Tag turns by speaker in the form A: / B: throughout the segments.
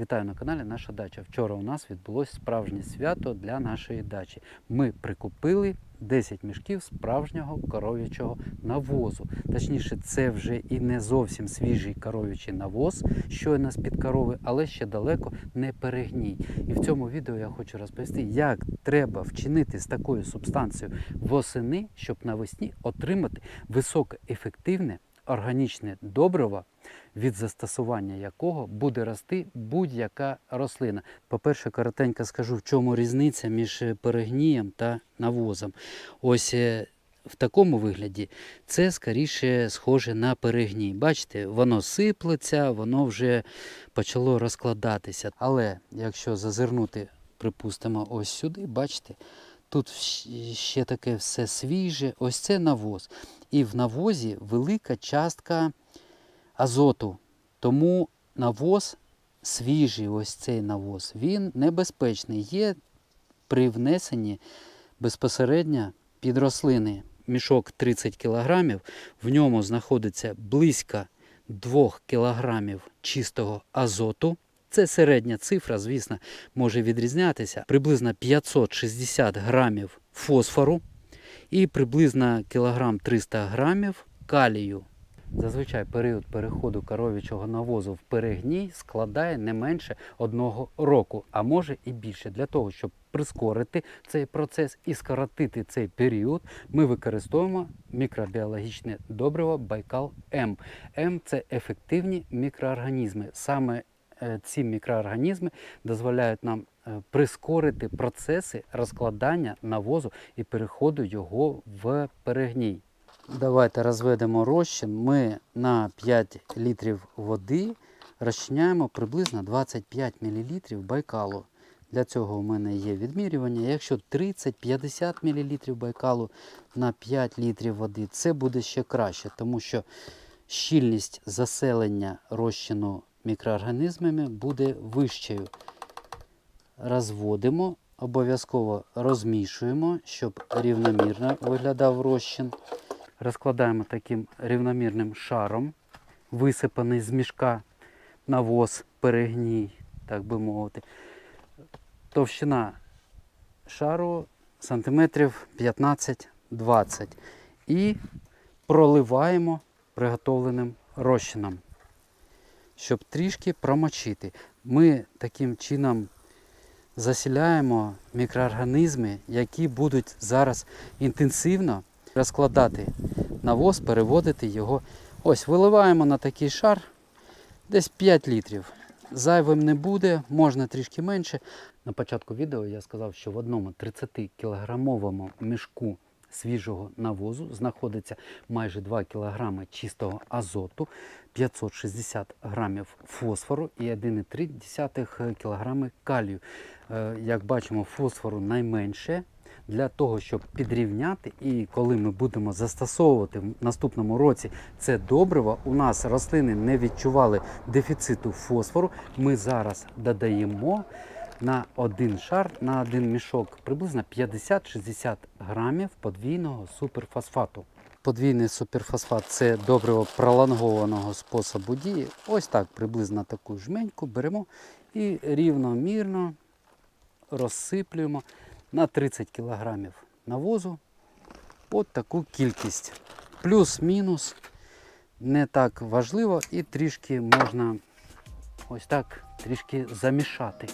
A: Вітаю на каналі Наша Дача. Вчора у нас відбулося справжнє свято для нашої дачі. Ми прикупили 10 мішків справжнього коров'ячого навозу. Точніше, це вже і не зовсім свіжий коров'ячий навоз, щойно з-під корови, але ще далеко не перегній. І в цьому відео я хочу розповісти, як треба вчинити з такою субстанцією восени, щоб навесні отримати високоефективне органічне добриво, від застосування якого буде рости будь-яка рослина. По-перше, коротенько скажу, в чому різниця між е, перегнієм та навозом. Ось е, в такому вигляді це скоріше схоже на перегній. Бачите, воно сиплеться, воно вже почало розкладатися. Але якщо зазирнути, припустимо, ось сюди, бачите, тут ще таке все свіже, ось це навоз. І в навозі велика частка азоту. Тому навоз свіжий, ось цей навоз, він небезпечний. Є при внесенні безпосередньо під рослини. Мішок 30 кг, в ньому знаходиться близько 2 кг чистого азоту. Це середня цифра, звісно, може відрізнятися. Приблизно 560 грамів фосфору і приблизно кілограм 300 грамів калію. Зазвичай період переходу коров'ячого навозу в перегній складає не менше одного року, а може і більше. Для того, щоб прискорити цей процес і скоротити цей період, ми використовуємо мікробіологічне добриво Байкал М. М це ефективні мікроорганізми. Саме е, ці мікроорганізми дозволяють нам е, прискорити процеси розкладання навозу і переходу його в перегній. Давайте розведемо розчин. Ми на 5 літрів води розчиняємо приблизно 25 мл байкалу. Для цього у мене є відмірювання. Якщо 30-50 мл байкалу на 5 літрів води, це буде ще краще, тому що щільність заселення розчину мікроорганізмами буде вищою. Розводимо, обов'язково розмішуємо, щоб рівномірно виглядав розчин. Розкладаємо таким рівномірним шаром, висипаний з мішка навоз, перегній, так би мовити. Товщина шару сантиметрів 15-20. І проливаємо приготовленим розчином, щоб трішки промочити. Ми таким чином засіляємо мікроорганізми, які будуть зараз інтенсивно розкладати навоз, переводити його. Ось виливаємо на такий шар десь 5 літрів. Зайвим не буде, можна трішки менше. На початку відео я сказав, що в одному 30 кілограмовому мішку свіжого навозу знаходиться майже 2 кг чистого азоту, 560 грамів фосфору і 1,3 кг калію. Е, Як бачимо, фосфору найменше. Для того, щоб підрівняти, і коли ми будемо застосовувати в наступному році це добриво, у нас рослини не відчували дефіциту фосфору. Ми зараз додаємо на один шар, на один мішок приблизно 50-60 грамів подвійного суперфосфату. Подвійний суперфосфат це добриво пролонгованого способу дії. Ось так приблизно таку жменьку беремо і рівномірно розсиплюємо на 30 кг навозу от таку кількість. Плюс-мінус не так важливо і трішки можна ось так трішки замішати.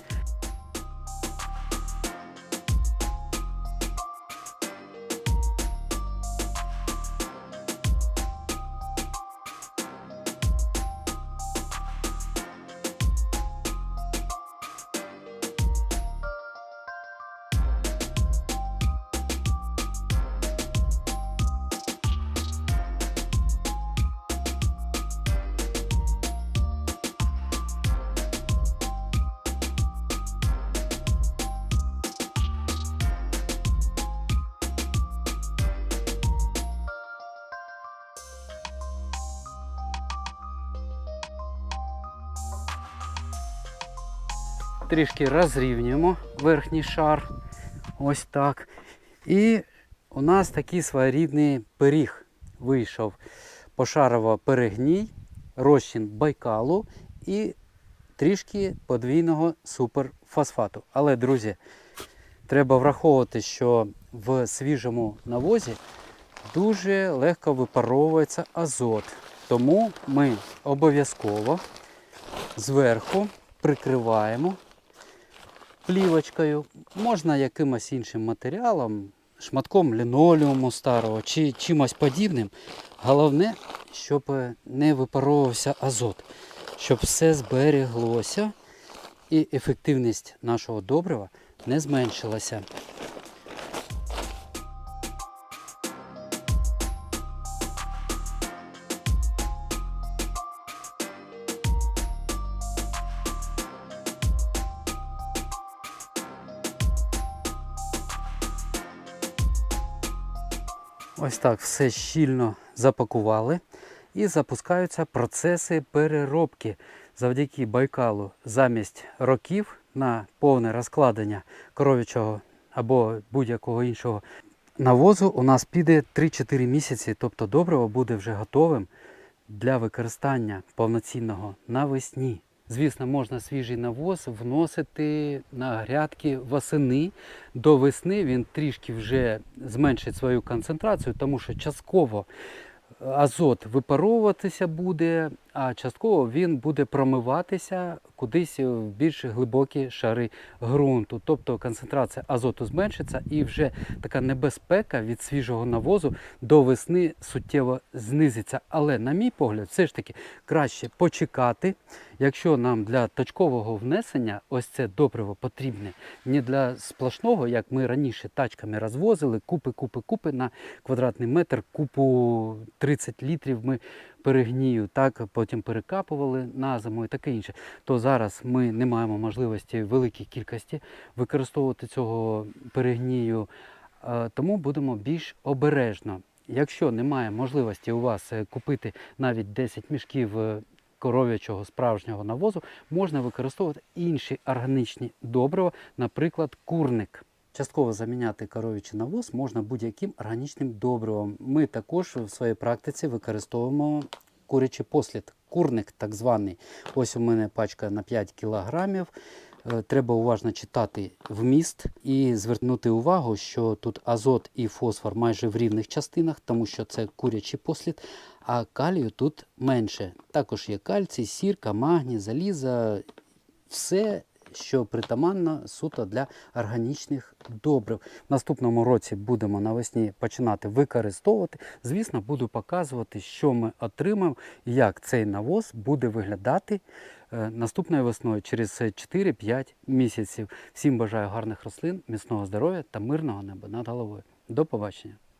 A: Трішки розрівнюємо верхній шар. Ось так. І у нас такий своєрідний пиріг вийшов. Пошарово перегній, розчин байкалу і трішки подвійного суперфосфату. Але, друзі, треба враховувати, що в свіжому навозі дуже легко випаровується азот. Тому ми обов'язково зверху прикриваємо плівочкою, можна якимось іншим матеріалом, шматком лінолеуму старого чи чимось подібним. Головне, щоб не випаровувався азот, щоб все збереглося і ефективність нашого добрива не зменшилася. Ось так все щільно запакували і запускаються процеси переробки. Завдяки Байкалу замість років на повне розкладення коров'ячого або будь-якого іншого навозу у нас піде 3-4 місяці, тобто добриво буде вже готовим для використання повноцінного навесні. Звісно, можна свіжий навоз вносити на грядки восени. До весни він трішки вже зменшить свою концентрацію, тому що частково азот випаровуватися буде, а частково він буде промиватися кудись в більш глибокі шари ґрунту. Тобто концентрація азоту зменшиться і вже така небезпека від свіжого навозу до весни суттєво знизиться. Але, на мій погляд, все ж таки краще почекати, якщо нам для точкового внесення ось це добриво потрібне, не для сплошного, як ми раніше тачками розвозили, купи, купи, купи на квадратний метр, купу 30 літрів ми перегнію, так потім перекапували на зиму і таке інше. То зараз ми не маємо можливості в великій кількості використовувати цього перегнію, е, тому будемо більш обережно. Якщо немає можливості у вас е, купити навіть 10 мішків е, коров'ячого справжнього навозу, можна використовувати інші органічні добрива, наприклад, курник. Частково заміняти коров'ячий навоз можна будь-яким органічним добривом. Ми також в своїй практиці використовуємо курячий послід, курник так званий. Ось у мене пачка на 5 кілограмів. Е, Треба уважно читати вміст і звернути увагу, що тут азот і фосфор майже в рівних частинах, тому що це курячий послід, а калію тут менше. Також є кальцій, сірка, магній, заліза, все, що притаманно суто для органічних добрив. В наступному році будемо навесні починати використовувати. Звісно, буду показувати, що ми отримаємо і як цей навоз буде виглядати е, наступною весною через 4-5 місяців. Всім бажаю гарних рослин, міцного здоров'я та мирного неба над головою. До побачення!